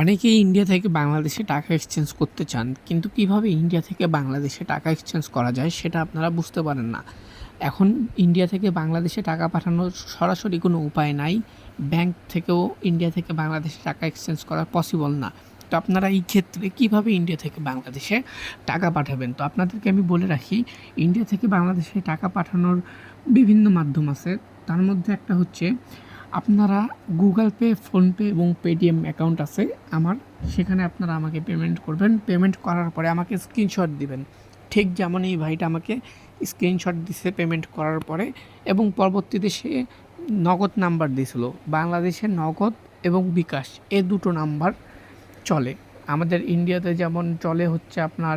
অনেকেই ইন্ডিয়া থেকে বাংলাদেশে টাকা এক্সচেঞ্জ করতে চান, কিন্তু কীভাবে ইন্ডিয়া থেকে বাংলাদেশে টাকা এক্সচেঞ্জ করা যায় সেটা আপনারা বুঝতে পারেন না। এখন ইন্ডিয়া থেকে বাংলাদেশে টাকা পাঠানোর সরাসরি কোনো উপায় নাই ব্যাংক থেকেও ইন্ডিয়া থেকে বাংলাদেশে টাকা এক্সচেঞ্জ করা পসিবল না। তো আপনারা এই ক্ষেত্রে কীভাবে ইন্ডিয়া থেকে বাংলাদেশে টাকা পাঠাবেন? তো আপনাদেরকে আমি বলে রাখি ইন্ডিয়া থেকে বাংলাদেশে টাকা পাঠানোর বিভিন্ন মাধ্যম আছে। তার মধ্যে একটা হচ্ছে আপনারা গুগল পে ফোনপে এবং পেটিএম অ্যাকাউন্ট আছে আমার, সেখানে আপনারা আমাকে পেমেন্ট করবেন। পেমেন্ট করার পরে আমাকে স্ক্রিনশট দিবেন। ঠিক যেমন এই ভাইটা আমাকে স্ক্রিনশট দিছে পেমেন্ট করার পরে এবং পরবর্তীতে সে নগদ নাম্বার দিয়েছিল বাংলাদেশে নগদ এবং বিকাশ, এ দুটো নাম্বার চলে। আমাদের ইন্ডিয়াতে যেমন চলে হচ্ছে আপনার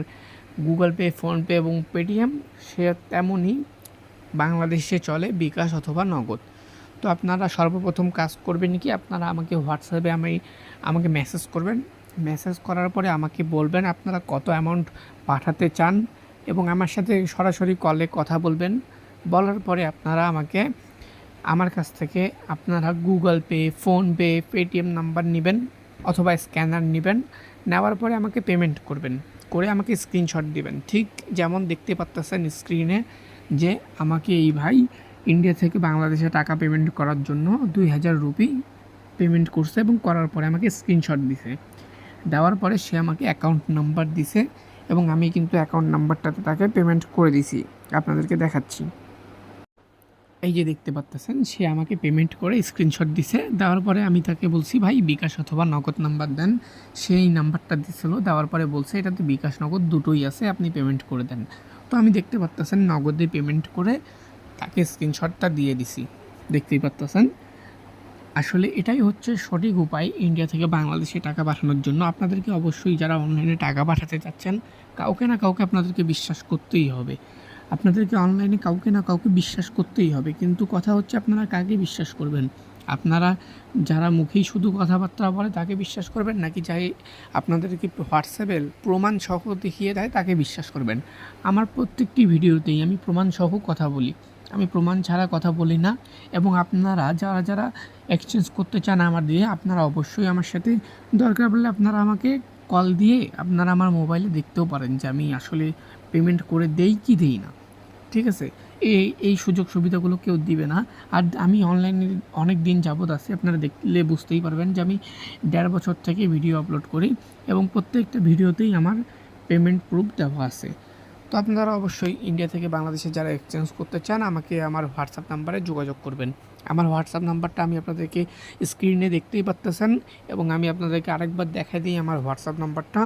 গুগল পে ফোনপে এবং পেটিএম সে তেমনই বাংলাদেশে চলে বিকাশ অথবা নগদ। তো আপনারা সর্বপ্রথম কাজ করবেন কি, আপনারা আমাকে হোয়াটসঅ্যাপে আমি, আমাকে মেসেজ করবেন। মেসেজ করার পরে আমাকে বলবেন আপনারা কত অ্যামাউন্ট পাঠাতে চান এবং আমার সাথে সরাসরি কলে কথা বলবেন। বলার পরে আপনারা আমাকে, আমার কাছ থেকে আপনারা Google Pay PhonePe Paytm number নেবেন অথবা স্ক্যানার নেবেন। নেওয়ার পরে আমাকে পেমেন্ট করবেন। করে আমাকে স্ক্রিনশট দিবেন। ঠিক যেমন দেখতে পাচ্তেছেন স্ক্রিনে যে আমাকে এই ভাই ইন্ডিয়া থেকে বাংলাদেশে টাকা পেমেন্ট করার জন্য দুই হাজার রুপি পেমেন্ট করছে এবং করার পরে আমাকে স্ক্রিনশট দিছে। দেওয়ার পরে সে আমাকে অ্যাকাউন্ট নাম্বার দিছে এবং আমি কিন্তু অ্যাকাউন্ট নাম্বারটাতে তাকে পেমেন্ট করে দিছি। আপনাদেরকে দেখাচ্ছি। এই যে দেখতে পাচ্তেছেন সে আমাকে পেমেন্ট করে স্ক্রিনশট দিছে। দেওয়ার পরে আমি তাকে বলছি, ভাই, বিকাশ অথবা নগদ নাম্বার দেন। সেই নাম্বারটা দিছিল। দেওয়ার পরে বলছে, এটাতে বিকাশ নগদ দুটোই আছে, আপনি পেমেন্ট করে দেন। তো আমি দেখতে পাচ্তেছেন নগদে পেমেন্ট করে তাকে স্ক্রিনশটটা দিয়ে দিছি। দেখতেই পাচ্তেছেন আসলে এটাই হচ্ছে সঠিক উপায় ইন্ডিয়া থেকে বাংলাদেশে টাকা পাঠানোর জন্য। আপনাদেরকে অবশ্যই যারা অনলাইনে টাকা পাঠাতে চাচ্ছেন, কাউকে না কাউকে আপনাদেরকে বিশ্বাস করতেই হবে। আপনাদেরকে অনলাইনে কাউকে না কাউকে বিশ্বাস করতেই হবে। কিন্তু কথা হচ্ছে আপনারা কাকে বিশ্বাস করবেন? আপনারা যারা মুখেই শুধু কথাবার্তা বলে তাকে বিশ্বাস করবেন, নাকি যাই আপনাদেরকে হোয়াটসঅ্যাপে প্রমাণ সহ দেখিয়ে দেয় তাকে বিশ্বাস করবেন? আমার প্রত্যেকটি ভিডিওতেই আমি প্রমাণ সহ কথা বলি। আমি প্রমাণ ছাড়া কথা বলি না। এবং আপনারা যারা যারা এক্সচেঞ্জ করতে চান আমার দিয়ে, আপনারা অবশ্যই আমার সাথে দরকার পড়লে আপনারা আমাকে কল দিয়ে আপনারা আমার মোবাইলে দেখতেও পারেন যে আমি আসলে পেমেন্ট করে দেই কি দেই না। ঠিক আছে? এই এই সুযোগ সুবিধাগুলো কেউ দিবে না। আর আমি অনলাইনে অনেক দিন যাবৎ আছি, আপনারা দেখলে বুঝতেই পারবেন যে আমি দেড় বছর থেকে ভিডিও আপলোড করি এবং প্রত্যেকটা ভিডিওতেই আমার পেমেন্ট প্রুফ দেওয়া আছে। তো আপনারা অবশ্যই ইন্ডিয়া থেকে বাংলাদেশে যারা এক্সচেঞ্জ করতে চান, আমাকে আমার হোয়াটসঅ্যাপ নাম্বারে যোগাযোগ করবেন। আমার হোয়াটসঅ্যাপ নাম্বারটা আমি আপনাদেরকে স্ক্রিনে দেখতেই পারতেছেন এবং আমি আপনাদেরকে আরেকবার দেখাই দিই আমার হোয়াটসঅ্যাপ নাম্বারটা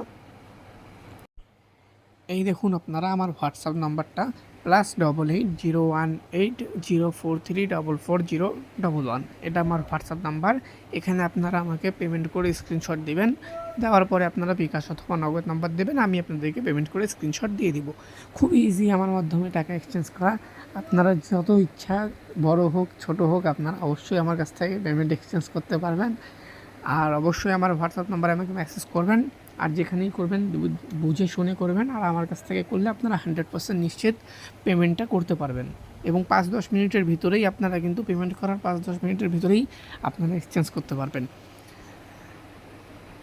এই দেখুন আপনারা আমার হোয়াটসঅ্যাপ নাম্বারটা plus double eight zero one eight zero four three double four zero double one এটা আমার হোয়াটসঅ্যাপ নাম্বার। এখানে আপনারা আমাকে পেমেন্ট করে স্ক্রিনশট দেবেন। দেওয়ার পরে আপনারা বিকাশ অথবা নগদ নাম্বার দেবেন। আমি আপনাদেরকে পেমেন্ট করে স্ক্রিনশট দিয়ে দিব। খুব ইজি আমার মাধ্যমে টাকা এক্সচেঞ্জ করা। আপনারা যত ইচ্ছা বড় হোক, ছোট হোক, আপনারা অবশ্যই আমার কাছ থেকে পেমেন্ট এক্সচেঞ্জ করতে পারবেন। আর অবশ্যই আমার হোয়াটসঅ্যাপ নাম্বারে আমাকে মেসেজ করবেন। আর যেখানেই করবেন বুঝে শুনে করবেন আর আমার কাছ থেকে করলে আপনারা হান্ড্রেড পার্সেন্ট নিশ্চিত পেমেন্টটা করতে পারবেন। এবং পাঁচ দশ মিনিটের ভিতরেই আপনারা কিন্তু পেমেন্ট করার পাঁচ দশ মিনিটের ভিতরেই আপনারা এক্সচেঞ্জ করতে পারবেন।